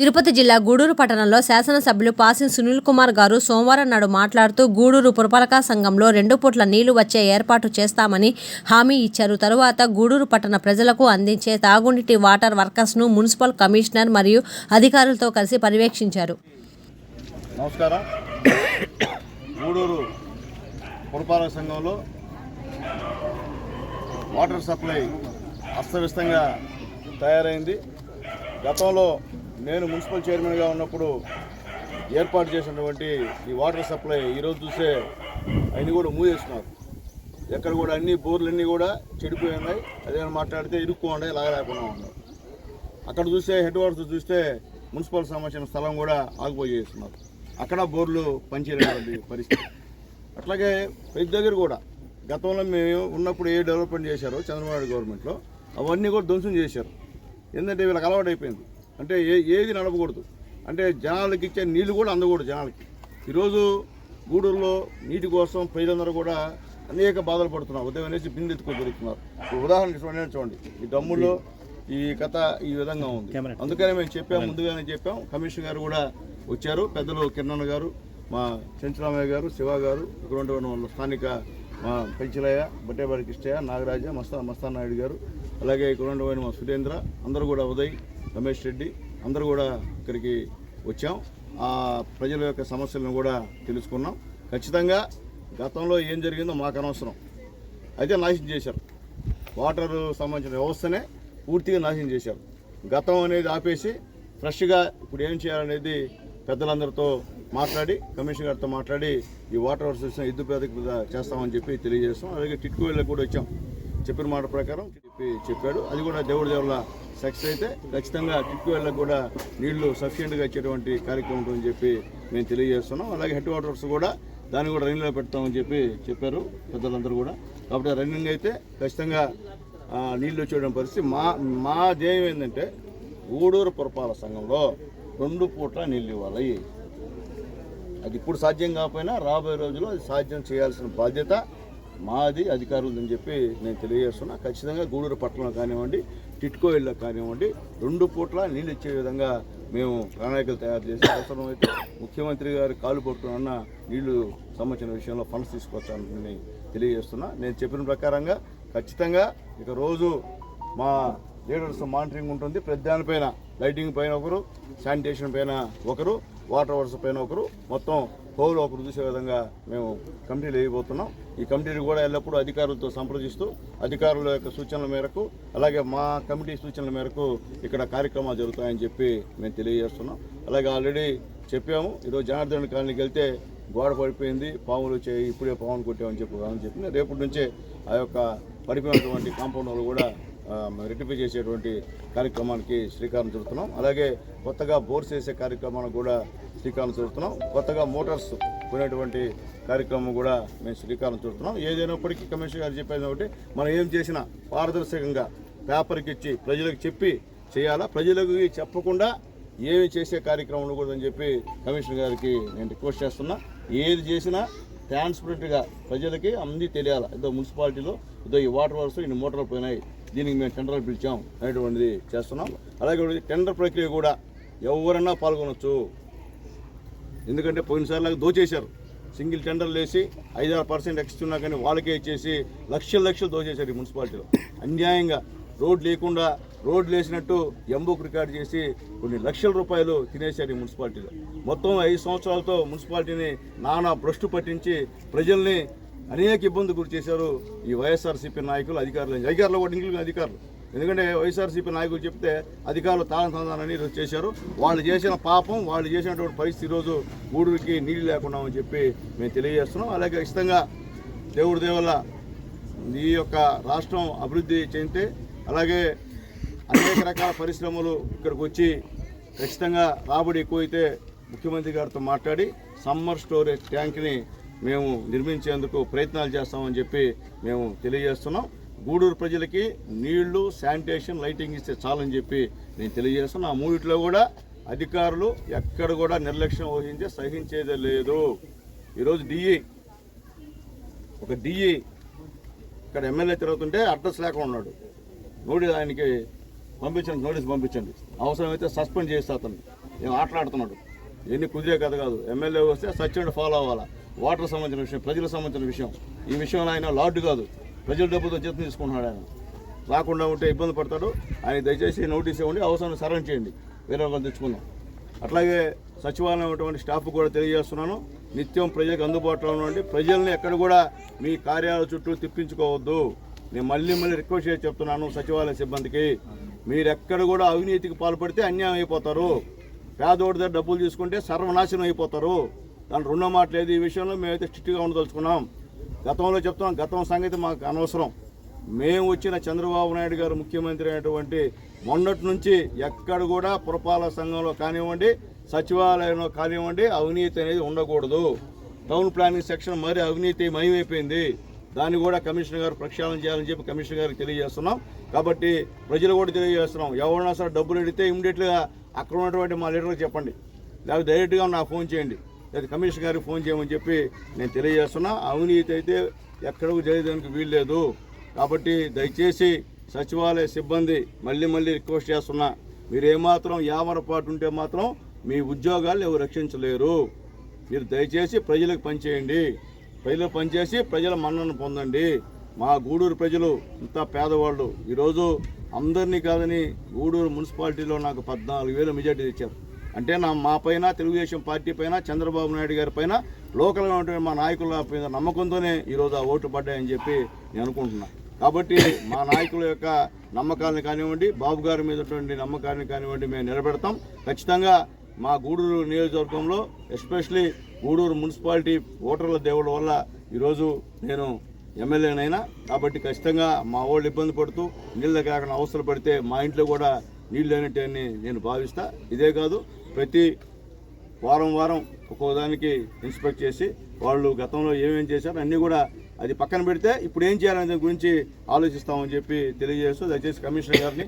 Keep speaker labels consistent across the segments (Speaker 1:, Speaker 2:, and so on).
Speaker 1: తిరుపతి జిల్లా గూడూరు పట్టణంలో శాసనసభ్యులు పాసిన్ సునీల్ కుమార్ గారు సోమవారం నాడు మాట్లాడుతూ గూడూరు పురపాలక సంఘంలో రెండు పూట్ల నీళ్ళు వచ్చే ఏర్పాటు చేస్తామని హామీ ఇచ్చారు. తరువాత గూడూరు పట్టణ ప్రజలకు అందించే తాగునీటి వాటర్ వర్కర్స్ను మున్సిపల్ కమిషనర్ మరియు అధికారులతో కలిసి పర్యవేక్షించారు.
Speaker 2: నమస్కారం. గూడూరు పురపాలక సంఘంలో వాటర్ సప్లై అస్తవ్యస్తంగా తయారైంది. గతంలో నేను మున్సిపల్ చైర్మన్గా ఉన్నప్పుడు ఏర్పాటు చేసినటువంటి ఈ వాటర్ సప్లై ఈరోజు చూసే అన్నీ కూడా మూసేస్తున్నారు. ఎక్కడ కూడా అన్ని బోర్లన్నీ కూడా చెడిపోయి ఉన్నాయి. అదేమైనా మాట్లాడితే ఇరుక్కు ఉన్నాయి లాగలేకుండా ఉన్నాయి. అక్కడ చూస్తే హెడ్ వాటర్స్ చూస్తే మున్సిపల్ సంబంధించిన స్థలం కూడా ఆగిపోయి చేస్తున్నారు. అక్కడ బోర్లు పనిచేయలేటువంటి పరిస్థితి. అట్లాగే ప్రతి దగ్గర కూడా గతంలో మేము ఉన్నప్పుడు ఏ డెవలప్మెంట్ చేశారో చంద్రబాబు నాయుడు గవర్నమెంట్లో అవన్నీ కూడా ధ్వంసం చేశారు. ఎందుకంటే వీళ్ళకి అలవాటు అయిపోయింది అంటే ఏ ఏది నడపకూడదు. అంటే జనాలకి ఇచ్చే నీళ్ళు కూడా అందకూడదు జనాలకి. ఈరోజు గూడూరులో నీటి కోసం ప్రజలందరూ కూడా అనేక బాధలు పడుతున్నారు. ఉదయం అనేసి బిందె ఎత్తుకొని ఇప్పుడు ఉదాహరణ చూడండి చూడండి. ఈ దమ్ముల్లో ఈ కథ ఈ విధంగా ఉంది. అందుకనే మేము చెప్పాం ముందుగానే చెప్పాం. కమిషనర్ గారు కూడా వచ్చారు. పెద్దలు కిరణ్ గారు మా చెంచరామయ్య గారు శివ గారు ఇక్కడ ఉన్నటువంటి స్థానిక మా పెంచలయ్య బట్టేబాడి కృష్ణయ్య నాగరాజ మస్తా మస్తాన్ నాయుడు గారు అలాగే ఇక్కడ ఉన్నటువంటి మా సురేంద్ర అందరూ కూడా ఉదయ్ రమేష్ రెడ్డి అందరూ కూడా ఇక్కడికి వచ్చాం. ఆ ప్రజల యొక్క సమస్యలను కూడా తెలుసుకున్నాం. ఖచ్చితంగా గతంలో ఏం జరిగిందో మాకు అనవసరం. అయితే నాశనం చేశారు. వాటర్ సంబంధించిన వ్యవస్థనే పూర్తిగా నాశనం చేశారు. గతం అనేది ఆపేసి ఫ్రెష్గా ఇప్పుడు ఏం చేయాలనేది పెద్దలందరితో మాట్లాడి కమిషనర్ గారితో మాట్లాడి ఈ వాటర్ వర్సెస్ ఎద్దు ప్రాతిపదిక చేస్తామని చెప్పి తెలియజేస్తాం. అలాగే టిట్కో కూడా వచ్చాం. చెప్పిన మాట ప్రకారం చెప్పి చెప్పాడు. అది కూడా దేవుడి దేవుళ్ళ సక్సెస్ అయితే ఖచ్చితంగా టిట్కో కూడా నీళ్ళు సఫిషియెంట్గా ఇచ్చేటువంటి కార్యక్రమం ఉంటుందని చెప్పి మేము తెలియజేస్తున్నాం. అలాగే హెడ్ వాటర్స్ కూడా దాన్ని కూడా రన్నింగ్లో పెడతామని చెప్పి చెప్పారు పెద్దలందరూ కూడా. కాబట్టి రన్నింగ్ అయితే ఖచ్చితంగా నీళ్ళు వచ్చేయడం పరిస్థితి. మా మా ధ్యేయం ఏంటంటే గూడూరు పురపాలక సంఘంలో రెండు పూట్ల నీళ్ళు ఇవ్వాలి. అది ఇప్పుడు సాధ్యం కాకపోయినా రాబోయే రోజుల్లో అది సాధ్యం చేయాల్సిన బాధ్యత మాది అధికారులు అని చెప్పి నేను తెలియజేస్తున్నా. ఖచ్చితంగా గూడూరు పట్టణంలో కానివ్వండి టిట్కో ఇళ్ళ కానివ్వండి రెండు పూట్ల నీళ్ళు ఇచ్చే విధంగా మేము ప్రణాళికలు తయారు చేసి అవసరమైతే ముఖ్యమంత్రి గారు కాలు పట్టుకున్న నీళ్ళు సంబంధించిన విషయంలో ఫండ్స్ తీసుకొచ్చానని తెలియజేస్తున్నా. నేను చెప్పిన ప్రకారంగా ఖచ్చితంగా ఇక రోజు మా లీడర్స్ మానిటరింగ్ ఉంటుంది. ప్రతి దానిపైన లైటింగ్ పైన ఒకరు శానిటేషన్ పైన ఒకరు వాటర్ వర్స్ పైన ఒకరు మొత్తం పౌరులు ఒకరు చూసే విధంగా మేము కమిటీలు వేయబోతున్నాం. ఈ కమిటీలు కూడా ఎల్లప్పుడూ అధికారులతో సంప్రదిస్తూ అధికారుల యొక్క సూచనల మేరకు అలాగే మా కమిటీ సూచనల మేరకు ఇక్కడ కార్యక్రమాలు జరుగుతాయని చెప్పి మేము తెలియజేస్తున్నాం. అలాగే ఆల్రెడీ చెప్పాము ఈరోజు జనార్దన్ కాలనీకి వెళ్తే గోడ పడిపోయింది పాములు వచ్చే ఇప్పుడే పాములు కొట్టామని చెప్పి అని చెప్పి రేపటి నుంచే ఆ యొక్క పడిపోయినటువంటి కాంపౌండ్ వాళ్ళు కూడా రెక్టిఫై చేసేటువంటి కార్యక్రమానికి శ్రీకారం చుడుతున్నాం. అలాగే కొత్తగా బోర్స్ చేసే కార్యక్రమానికి కూడా శ్రీకారం చూస్తున్నాం. కొత్తగా మోటార్స్ కొనేటువంటి కార్యక్రమం కూడా మేము శ్రీకారం చూస్తున్నాం. ఏదైనప్పటికీ కమిషనర్ గారు చెప్పేది ఒకటి మనం ఏం చేసినా పారదర్శకంగా పేపర్కి ఇచ్చి ప్రజలకు చెప్పి చేయాలా? ప్రజలకు చెప్పకుండా ఏమి చేసే కార్యక్రమం ఉండకూడదని చెప్పి కమిషనర్ గారికి నేను రిక్వెస్ట్ చేస్తున్నా. ఏది చేసినా ట్రాన్స్పరెంట్గా ప్రజలకి అంది తెలియాలి? ఇదో మున్సిపాలిటీలో ఇదో ఈ వాటర్ వర్క్స్ ఇన్ని మోటార్లు పోయినాయి దీనికి మేము టెండర్లు పిలిచాం అనేటువంటిది చేస్తున్నాం. అలాగే టెండర్ ప్రక్రియ కూడా ఎవరన్నా పాల్గొనవచ్చు ఎందుకంటే పోయినసార్లు దోచేశారు. సింగిల్ టెండర్లు వేసి ఐదారు పర్సెంట్ ఎక్స్ట్రా ఉన్నా కానీ వాళ్ళకే ఇచ్చేసి లక్షలు లక్షలు దోచేశారు ఈ మున్సిపాలిటీలో. అన్యాయంగా రోడ్ లేకుండా రోడ్లు వేసినట్టు ఎంబుక్ రికార్డ్ చేసి కొన్ని లక్షల రూపాయలు తినేశారు ఈ మున్సిపాలిటీలో. మొత్తం ఐదు సంవత్సరాలతో మున్సిపాలిటీని నానా భ్రష్టు పట్టించి ప్రజల్ని అనేక ఇబ్బందులు గురి చేశారు ఈ వైఎస్ఆర్సీపీ నాయకులు అధికారులు. అధికారులు కూడా ఇంక్లూడింగ్ అధికారులు. ఎందుకంటే వైఎస్ఆర్సీపీ నాయకులు చెప్తే అధికారులు తాళం తందానని ఈరోజు చేశారు. వాళ్ళు చేసిన పాపం వాళ్ళు చేసినటువంటి పరిస్థితి ఈరోజు నీళ్ళు నీళ్ళు అని చెప్పి మేము తెలియజేస్తున్నాం. అలాగే ఖచ్చితంగా దేవుడి దేవల్ల ఈ యొక్క రాష్ట్రం అభివృద్ధి చెందితే అలాగే అనేక రకాల పరిశ్రమలు ఇక్కడికి వచ్చి ఖచ్చితంగా రాబడి ఎక్కువైతే ముఖ్యమంత్రి గారితో మాట్లాడి సమ్మర్ స్టోరేజ్ ట్యాంక్ని మేము నిర్మించేందుకు ప్రయత్నాలు చేస్తామని చెప్పి మేము తెలియజేస్తున్నాం. గూడూరు ప్రజలకి నీళ్ళు శానిటేషన్ లైటింగ్ ఇస్తే చాలని చెప్పి నేను తెలియజేస్తున్నా. ఆ మూడిట్లో కూడా అధికారులు ఎక్కడ కూడా నిర్లక్ష్యం వహించే సహించేదే లేదు. ఈరోజు డిఈ ఒక డిఈ ఇక్కడ ఎమ్మెల్యే తిరుగుతుంటే అడ్రస్ లేకుండా ఉన్నాడు. నోటీస్ ఆయనకి పంపించండి నోటీస్ పంపించండి. అవసరమైతే సస్పెండ్ చేస్తే అతను ఏం ఆటలాడుతున్నాడు? ఎన్ని కుదిరే కథ కాదు. ఎమ్మెల్యే వస్తే సత్యుడు ఫాలో అవ్వాలా? వాటర్ సంబంధించిన విషయం ప్రజలకు సంబంధించిన విషయం. ఈ విషయంలో ఆయన లార్డు కాదు. ప్రజల డబ్బుతో జీతం తీసుకుంటున్నాడు ఆయన. రాకుండా ఉంటే ఇబ్బంది పడతాడు. ఆయన దయచేసి నోటీస్ ఇవ్వండి అవసరం సరళం చేయండి. వేరే వాళ్ళు తెచ్చుకుందాం. అట్లాగే సచివాలయం ఉన్నటువంటి స్టాఫ్ కూడా తెలియజేస్తున్నాను. నిత్యం ప్రజలకు అందుబాటులో ఉండండి. ప్రజల్ని ఎక్కడ కూడా మీ కార్యాలయ చుట్టూ తిప్పించుకోవద్దు. నేను మళ్ళీ మళ్ళీ రిక్వెస్ట్ చేసి చెప్తున్నాను సచివాలయ సిబ్బందికి. మీరు ఎక్కడ కూడా అవినీతికి పాల్పడితే అన్యాయం అయిపోతారు. పేదోడి దగ్గర డబ్బులు తీసుకుంటే సర్వనాశనం అయిపోతారు. దాని రెండో మాటలేదు ఈ విషయంలో మేమైతే స్ట్రిక్ట్గా ఉండదలుచుకున్నాం. గతంలో చెప్తున్నాం గతం సంగతి మాకు అనవసరం. మేము వచ్చిన చంద్రబాబు నాయుడు గారు ముఖ్యమంత్రి అయినటువంటి మొన్నటి నుంచి ఎక్కడ కూడా పురపాలక సంఘంలో కానివ్వండి సచివాలయంలో కానివ్వండి అవినీతి అనేది ఉండకూడదు. టౌన్ ప్లానింగ్ సెక్షన్ మరి అవినీతి మయమైపోయింది. దాన్ని కూడా కమిషనర్ గారు ప్రక్షాళన చేయాలని చెప్పి కమిషనర్ గారికి తెలియజేస్తున్నాం. కాబట్టి ప్రజలు కూడా తెలియజేస్తున్నాం. ఎవరైనా సరే డబ్బులు అడిగితే ఇమీడియట్గా అక్కడ ఉన్నటువంటి మా లీడర్కి చెప్పండి. లేకపోతే డైరెక్ట్గా నాకు ఫోన్ చేయండి. లేదా కమిషనర్ గారికి ఫోన్ చేయమని చెప్పి నేను తెలియజేస్తున్నా. అవినీతి అయితే ఎక్కడకు చేయడానికి వీల్లేదు. కాబట్టి దయచేసి సచివాలయ సిబ్బంది మళ్ళీ మళ్ళీ రిక్వెస్ట్ చేస్తున్నా మీరు ఏమాత్రం యామరపాటు ఉంటే మాత్రం మీ ఉద్యోగాలు ఎవరు రక్షించలేరు. మీరు దయచేసి ప్రజలకు పనిచేయండి. ప్రజలకు పనిచేసి ప్రజల మన్నను పొందండి. మా గూడూరు ప్రజలు ఇంత పేదవాళ్ళు. ఈరోజు అందరినీ కాదని గూడూరు మున్సిపాలిటీలో నాకు పద్నాలుగు వేల మెజార్టీ తెచ్చారు. అంటే నా మా పైన తెలుగుదేశం పార్టీ పైన చంద్రబాబు నాయుడు గారి పైన లోకల్గా ఉన్నటువంటి మా నాయకుల మీద నమ్మకంతోనే ఈరోజు ఆ ఓట్లు పడ్డాయని చెప్పి నేను అనుకుంటున్నా. కాబట్టి మా నాయకుల యొక్క నమ్మకాలను కానివ్వండి బాబు గారి మీద ఉన్నటువంటి నమ్మకాన్ని కానివ్వండి మేము నిలబెడతాం. ఖచ్చితంగా మా గూడూరు నియోజకవర్గంలో ఎస్పెషలీ గూడూరు మున్సిపాలిటీ ఓటర్ల దేవుళ్ళ వల్ల ఈరోజు నేను ఎమ్మెల్యేనైనా. కాబట్టి ఖచ్చితంగా మా వాళ్ళు ఇబ్బంది పడుతూ నీళ్ళ కాకుండా అవసరం పడితే మా ఇంట్లో కూడా నీళ్ళు లేనట్టు అని నేను భావిస్తా. ఇదే కాదు ప్రతి వారం వారం ఒక్కో దానికి ఇన్స్పెక్ట్ చేసి వాళ్ళు గతంలో ఏమేం చేశారు అన్నీ కూడా అది పక్కన పెడితే ఇప్పుడు ఏం చేయాలనే దాని గురించి ఆలోచిస్తామని చెప్పి తెలియజేస్తూ దయచేసి కమిషనర్ గారిని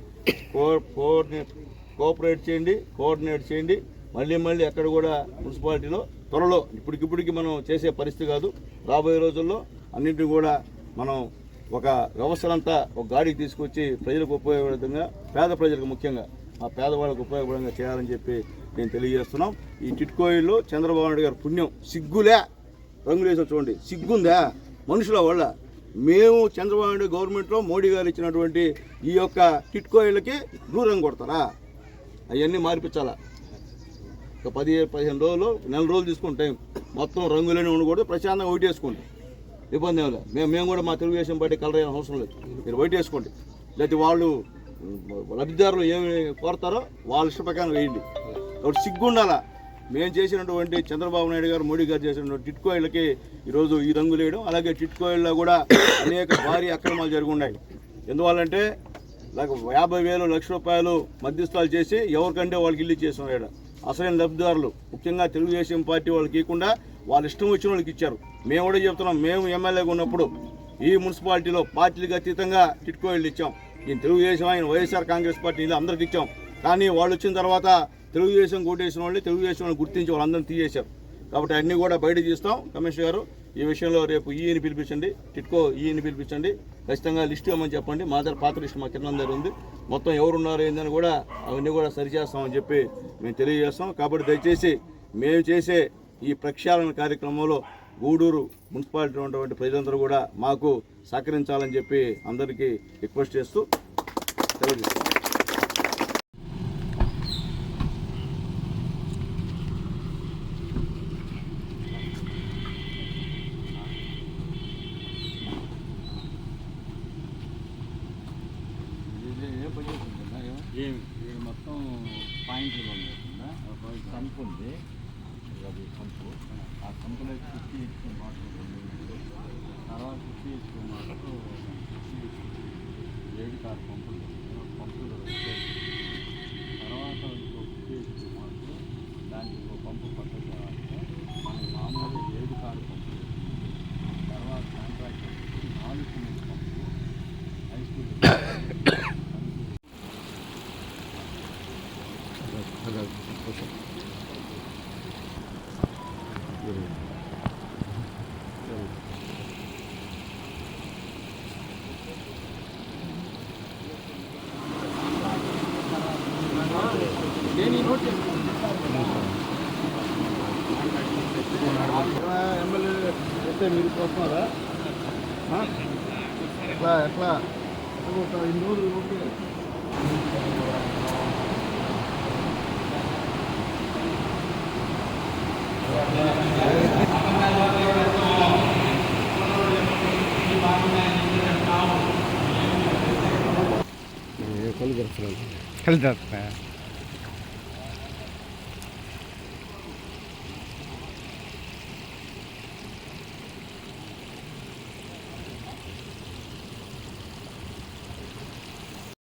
Speaker 2: కో కోఆర్డినేట్ కోఆపరేట్ చేయండి కోఆర్డినేట్ చేయండి. మళ్ళీ మళ్ళీ ఎక్కడ కూడా మున్సిపాలిటీలో త్వరలో ఇప్పటికిప్పటికి మనం చేసే పరిస్థితి కాదు. రాబోయే రోజుల్లో అన్నింటినీ కూడా మనం ఒక వ్యవస్థలంతా ఒక గాడికి తీసుకొచ్చి ప్రజలకు ఉపయోగపడే విధంగా పేద ప్రజలకు ముఖ్యంగా ఆ పేదవాళ్ళకు ఉపయోగపడంగా చేయాలని చెప్పి నేను తెలియజేస్తున్నాం. ఈ టిట్కోయిల్లో చంద్రబాబు నాయుడు గారు పుణ్యం సిగ్గులే. రంగులేసో చూడండి. సిగ్గుందా? మనుషుల వల్ల. మేము చంద్రబాబు నాయుడు గవర్నమెంట్లో మోడీ గారు ఇచ్చినటువంటి ఈ యొక్క టిట్కోయిళ్ళకి బ్లూ రంగు కొడతారా? అవన్నీ మార్పించాలా? ఒక పది పదిహేను రోజులు నెల రోజులు తీసుకుని టైం. మొత్తం రంగులనే ఉండకూడదు. ప్రశాంతంగా ఒకటి వేసుకోండి. ఇబ్బంది ఏమి లేదు. మేము మేము కూడా మా తెలుగుదేశం పార్టీ కలర్ అయిన అవసరం లేదు. మీరు వైట్ వేసుకోండి. లేకపోతే వాళ్ళు లబ్ధిదారులు ఏమి కోరతారో వాళ్ళ ఇష్ట ప్రకారం వేయండి. ఒకటి సిగ్గుండాల? మేము చేసినటువంటి చంద్రబాబు నాయుడు గారు మోడీ గారు చేసినటువంటి టిట్కోయిళ్ళకి ఈరోజు ఈ రంగు వేయడం అలాగే టిట్కోయిల్లో కూడా అనేక భారీ అక్రమాలు జరుగున్నాయి. ఎందువల్లంటే యాభై వేలు లక్ష రూపాయలు మధ్యస్థాలు చేసి ఎవరికంటే వాళ్ళకి ఇల్లు చేస్తున్నాడు అసలైన లబ్ధిదారులు ముఖ్యంగా తెలుగుదేశం పార్టీ వాళ్ళకి ఇవ్వకుండా వాళ్ళ ఇష్టం వచ్చిన వాళ్ళకి ఇచ్చారు. మేము కూడా చెప్తున్నాం మేము ఎమ్మెల్యేగా ఉన్నప్పుడు ఈ మున్సిపాలిటీలో పార్టీలకు అతీతంగా టిట్కోయిళ్ళు ఇచ్చాం. ఈ తెలుగుదేశం ఆయన వైఎస్ఆర్ కాంగ్రెస్ పార్టీ ఇల్లు అందరికి ఇచ్చాం. కానీ వాళ్ళు వచ్చిన తర్వాత తెలుగుదేశం కోటేసిన వాళ్ళని తెలుగుదేశం వాళ్ళని గుర్తించి వాళ్ళందరినీ తీసేశారు. కాబట్టి అన్నీ కూడా బయట తీస్తాం. కమిషనర్ గారు ఈ విషయంలో రేపు ఈయన పిలిపించండి. టిట్కో ఈయన పిలిపించండి. ఖచ్చితంగా లిస్ట్ ఇవ్వమని చెప్పండి. మా దగ్గర పాత లిస్ట్ మా కింద దగ్గర ఉంది. మొత్తం ఎవరున్నారు ఏందని కూడా అవన్నీ కూడా సరిచేస్తామని చెప్పి మేము తెలియజేస్తాం. కాబట్టి దయచేసి మేము చేసే ఈ ప్రక్షాళన కార్యక్రమంలో గూడూరు మున్సిపాలిటీ ఉన్నటువంటి ప్రజలందరూ కూడా మాకు సహకరించాలని చెప్పి అందరికీ రిక్వెస్ట్ చేస్తూ తెలియజేస్తాం
Speaker 3: ఇది ఏ బడ్జెట్ ఉంటుందా ఏం ఇది మొత్తం పాయింట్లు పంపిస్తుందా ఒక సంపు ఉంది అది సంపు ఆ సంపులో మోటార్ తర్వాత ఫిఫ్టీ మోటార్ ఏడు పంపులు పంపులు తర్వాత ఇంకో ఫిఫ్టీ మోటార్ దానికి ఇంకో పంపు పక్కకు రావాలి మామూలుగా ఏడు కారు పంపులు తర్వాత కాంట్రాక్ట్ నాలుగు సిమెంట్ పంపులు హై స్కూల్ ఈ నోట్ చేసుకుంటాను
Speaker 2: కొడితే మీరు వస్తున్నారా ఆ? ఎట్లా ఎట్లా కొడతారు? ఇన్ని రోజులు కొడితే
Speaker 4: కలిసి